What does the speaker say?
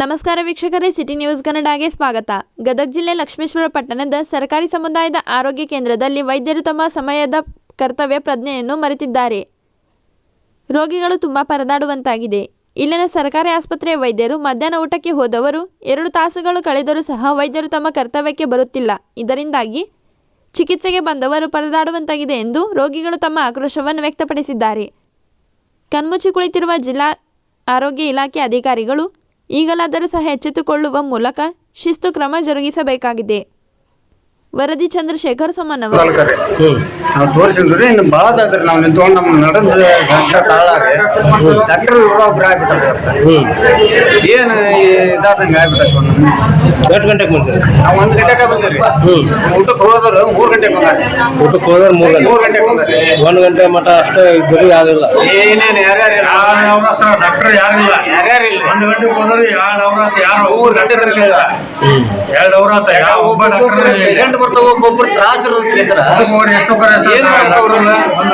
ನಮಸ್ಕಾರ ವೀಕ್ಷಕರೇ, city news ಕನ್ನಡಗೆ ಸ್ವಾಗತ. ಗದಗ ಜಿಲ್ಲೆ ಲಕ್ಷ್ಮೇಶ್ವರ ಪಟ್ಟಣದ ಸರ್ಕಾರಿ ಸಮುದಾಯದ ಆರೋಗ್ಯ ಕೇಂದ್ರದಲ್ಲಿ ವೈದ್ಯರು ತಮ್ಮ ಸಮಯದ ಕರ್ತವ್ಯ ಪ್ರಜ್ಞೆಯನ್ನು ಮರೆತಿದ್ದಾರೆ. ರೋಗಿಗಳು ತುಂಬಾ ಪರದಾಡುವಂತಾಗಿದೆ. ಇಲ್ಲಿನ ಸರ್ಕಾರಿ ಆಸ್ಪತ್ರೆಯ ವೈದ್ಯರು ಮಧ್ಯಾಹ್ನ ಊಟಕ್ಕೆ ಹೋದವರು ಎರಡು ತಾಸುಗಳು ಕಳೆದರೂ ಸಹ ವೈದ್ಯರು ತಮ್ಮ ಕರ್ತವ್ಯಕ್ಕೆ ಬರುತ್ತಿಲ್ಲ. ಇದರಿಂದಾಗಿ ಚಿಕಿತ್ಸೆಗೆ ಬಂದವರು ಪರದಾಡುವಂತಾಗಿದೆ ಎಂದು ರೋಗಿಗಳು ತಮ್ಮ ಆಕ್ರೋಶವನ್ನು ವ್ಯಕ್ತಪಡಿಸಿದ್ದಾರೆ. ಕಣ್ಮುಚ್ಚಿ ಕುಳಿತಿರುವ ಜಿಲ್ಲಾ ಆರೋಗ್ಯ ಇಲಾಖೆ ಅಧಿಕಾರಿಗಳು ಈಗಲಾದರೂ ಸಹ ಎಚ್ಚೆತ್ತುಕೊಳ್ಳುವ ಮೂಲಕ ಶಿಸ್ತು ಕ್ರಮ ಜರುಗಿಸಬೇಕಾಗಿದೆ. ವರದಿ ಚಂದ್ರಶೇಖರ್ ಸೋಮನವರು. ನಾವು ತೋರಿಸಿದ್ರಿ ಇನ್ನು ಭಾಳ ಆದ್ರಿ ನಾವು ನಿಂತ್ಕೊಂಡು ನಮ್ಮ ನಡೆದ ಗಂಟ ತಾಳಾರಿ. ಡಾಕ್ಟರ್ ಒಬ್ಬರು ಆಗ್ಬಿಟ್ಟಾರೆ ಏನು ಇದಾದಂಗೆ ಆಗ್ಬಿಟ್ಟು ಎಷ್ಟು ಗಂಟೆಗೆ ಬಂದ್ರಿ? ನಾವು ಒಂದು ಗಂಟೆಗೆ ಬಂದ್ರಿ ಊಟಕ್ಕೆ ಹೋದ್ರೆ ಮೂರು ಗಂಟೆಗೆ ಬಂದ್ರಿ. ಊಟಕ್ಕೆ ಹೋದ್ರೆ ಮೂರು ಗಂಟೆ. ಮೂರು ಗಂಟೆಗೆ ಬಂದ್ರಿ. ಒಂದು ಗಂಟೆ ಮಟ್ಟ ಅಷ್ಟೇ ಬರೀ ಆಗಿಲ್ಲ ಏನೇನು ಯಾರ್ಯಾರು ಡಾಕ್ಟರ್ ಯಾರಿಲ್ಲ ಯಾರ್ಯಾರು ಇಲ್ಲ. ಒಂದು ಗಂಟೆಗೆ ಹೋದ್ರೆ ಎರಡು ಅವರ ಯಾರು ಮೂರು ಗಂಟೆ ಇರಲಿಲ್ಲ ಇಲ್ಲ. ಎರಡು ಅವರ ಯಾವ ಒಬ್ಬ ಡಾಕ್ಟರ್ ಪೇಷಂಟ್ ಬರ್ತಾವ ಒಬ್ಬೊಬ್ರು ತ್ರಾಸ ಇರೋದ್ರಿ ಸರ್ ಎಷ್ಟು ಬರ ಏನ್ ಮಾಡ್ತಾವ್ರಲ್ಲ?